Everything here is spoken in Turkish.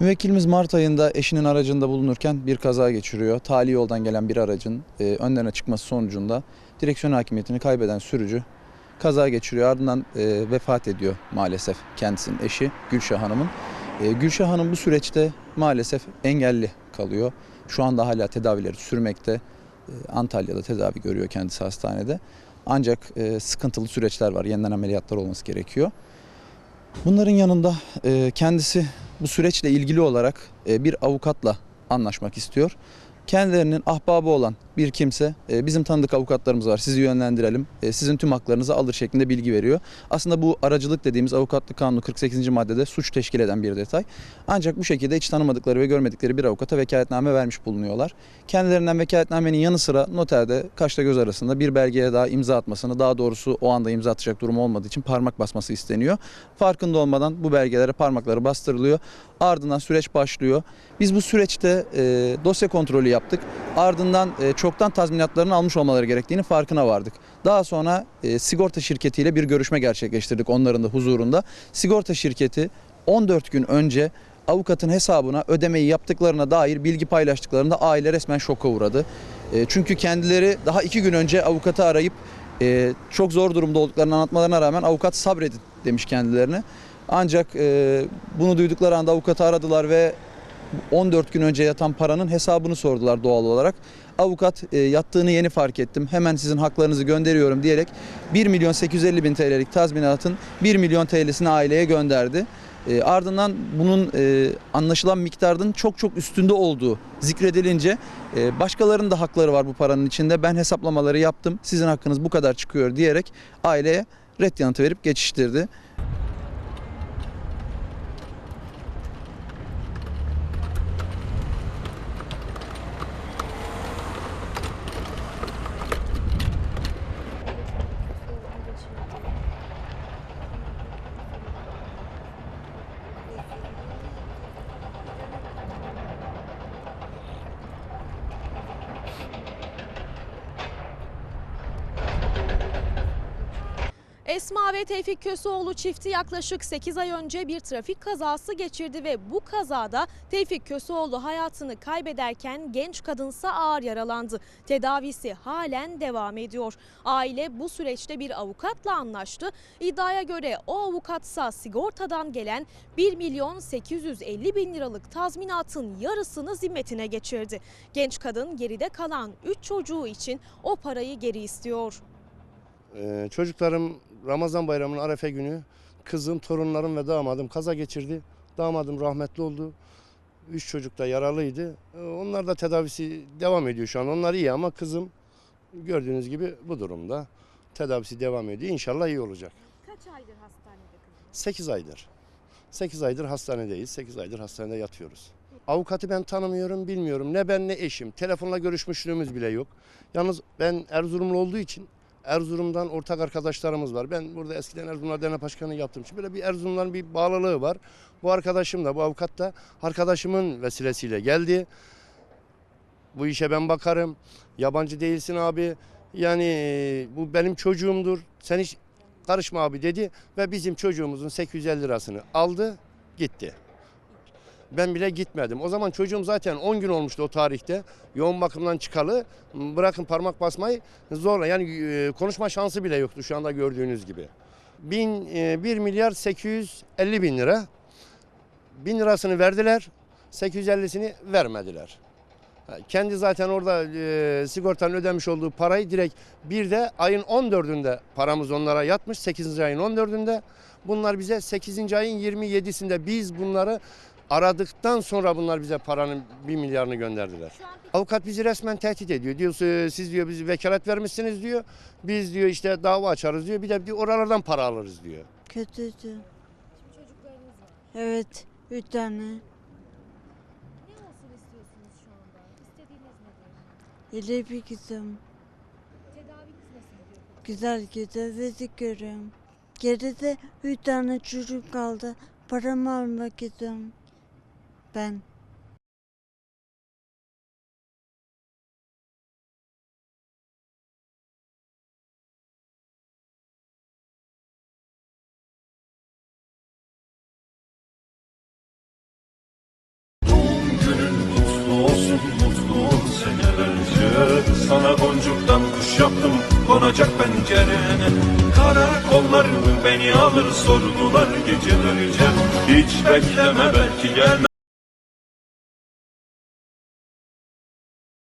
Müvekkilimiz Mart ayında eşinin aracında bulunurken bir kaza geçiriyor. Tali yoldan gelen bir aracın e, önlerine çıkması sonucunda direksiyon hakimiyetini kaybeden sürücü kaza geçiriyor. Ardından e, vefat ediyor maalesef kendisinin eşi Gülşah Hanım'ın. E, Gülşah Hanım bu süreçte maalesef engelli kalıyor. Şu anda hala tedavileri sürmekte. E, Antalya'da tedavi görüyor kendisi hastanede. Ancak e, sıkıntılı süreçler var. Yeniden ameliyatlar olması gerekiyor. Bunların yanında e, kendisi bu süreçle ilgili olarak e, bir avukatla anlaşmak istiyor. Kendilerinin ahbabı olan bir kimse e, bizim tanıdık avukatlarımız var sizi yönlendirelim e, sizin tüm haklarınızı alır şeklinde bilgi veriyor. Aslında bu aracılık dediğimiz avukatlık kanunu 48. maddede suç teşkil eden bir detay. Ancak bu şekilde hiç tanımadıkları ve görmedikleri bir avukata vekaletname vermiş bulunuyorlar. Kendilerinden vekaletnamenin yanı sıra noterde kaşla göz arasında bir belgeye daha imza atmasını daha doğrusu o anda imza atacak durum olmadığı için parmak basması isteniyor. Farkında olmadan bu belgelere parmakları bastırılıyor. Ardından süreç başlıyor. Biz bu süreçte e, dosya kontrolü yaptık. Ardından e, çoktan tazminatlarını almış olmaları gerektiğini farkına vardık. Daha sonra e, sigorta şirketiyle bir görüşme gerçekleştirdik onların da huzurunda. Sigorta şirketi 14 gün önce avukatın hesabına ödemeyi yaptıklarına dair bilgi paylaştıklarında aile resmen şoka uğradı. E, çünkü kendileri daha iki gün önce avukatı arayıp e, çok zor durumda olduklarını anlatmalarına rağmen avukat sabredin demiş kendilerine. Ancak e, bunu duydukları anda avukatı aradılar ve 14 gün önce yatan paranın hesabını sordular doğal olarak. Avukat e, yattığını yeni fark ettim. Hemen sizin haklarınızı gönderiyorum diyerek 1 milyon 850 bin TL'lik tazminatın 1 milyon TL'sini aileye gönderdi. E, ardından bunun e, anlaşılan miktarın çok çok üstünde olduğu zikredilince e, başkalarının da hakları var bu paranın içinde. Ben hesaplamaları yaptım. Sizin hakkınız bu kadar çıkıyor diyerek aileye red yanıtı verip geçiştirdi. Esma ve Tevfik Köseoğlu çifti yaklaşık 8 ay önce bir trafik kazası geçirdi ve bu kazada Tevfik Köseoğlu hayatını kaybederken genç kadınsa ağır yaralandı. Tedavisi halen devam ediyor. Aile bu süreçte bir avukatla anlaştı. İddiaya göre o avukatsa sigortadan gelen 1 milyon 850 bin liralık tazminatın yarısını zimmetine geçirdi. Genç kadın geride kalan 3 çocuğu için o parayı geri istiyor. Ee, çocuklarım Ramazan bayramının arefe günü kızım, torunlarım ve damadım kaza geçirdi. Damadım rahmetli oldu. Üç çocuk da yaralıydı. Ee, onlar da tedavisi devam ediyor şu an. Onlar iyi ama kızım gördüğünüz gibi bu durumda. Tedavisi devam ediyor. İnşallah iyi olacak. Kaç aydır hastanede kızım? 8 aydır. 8 aydır hastanedeyiz. 8 aydır hastanede yatıyoruz. Avukatı ben tanımıyorum, bilmiyorum. Ne ben ne eşim. Telefonla görüşmüşlüğümüz bile yok. Yalnız ben Erzurumlu olduğu için Erzurum'dan ortak arkadaşlarımız var. Ben burada eskiden Erzurumlar Dernek Başkanı yaptığım için böyle bir Erzurumların bir bağlılığı var. Bu arkadaşım da bu avukat da arkadaşımın vesilesiyle geldi. Bu işe ben bakarım. Yabancı değilsin abi. Yani bu benim çocuğumdur. Sen hiç karışma abi dedi ve bizim çocuğumuzun 850 lirasını aldı gitti. Ben bile gitmedim. O zaman çocuğum zaten 10 gün olmuştu o tarihte. Yoğun bakımdan çıkalı. Bırakın parmak basmayı zorla. Yani e, konuşma şansı bile yoktu şu anda gördüğünüz gibi. Bin, e, 1 milyar 850 bin lira. 1000 lirasını verdiler. 850'sini vermediler. Kendi zaten orada e, sigortanın ödemiş olduğu parayı direkt bir de ayın 14'ünde paramız onlara yatmış. 8. ayın 14'ünde. Bunlar bize 8. ayın 27'sinde biz bunları aradıktan sonra bunlar bize paranın 1 milyarını gönderdiler. Avukat bizi resmen tehdit ediyor. Diyor "Siz- diyor bizi vekalet vermişsiniz diyor. Biz diyor işte dava açarız diyor. Bir de diyor, oralardan para alırız diyor. Kötüydü. Çocuklarınız var. Evet, üç tane. Ne olsun istiyorsunuz şu anda? İstediğiniz nedir? Bir kızım. Tedaviniz nasıl gidiyor? Güzel güzel vezikörüm. Geride üç tane çocuk kaldı. Paramı almak istiyorum ben. Sana boncuktan kuş yaptım konacak pencerene. Karakollar beni alır sorgular gecelerce. Hiç bekleme belki gelme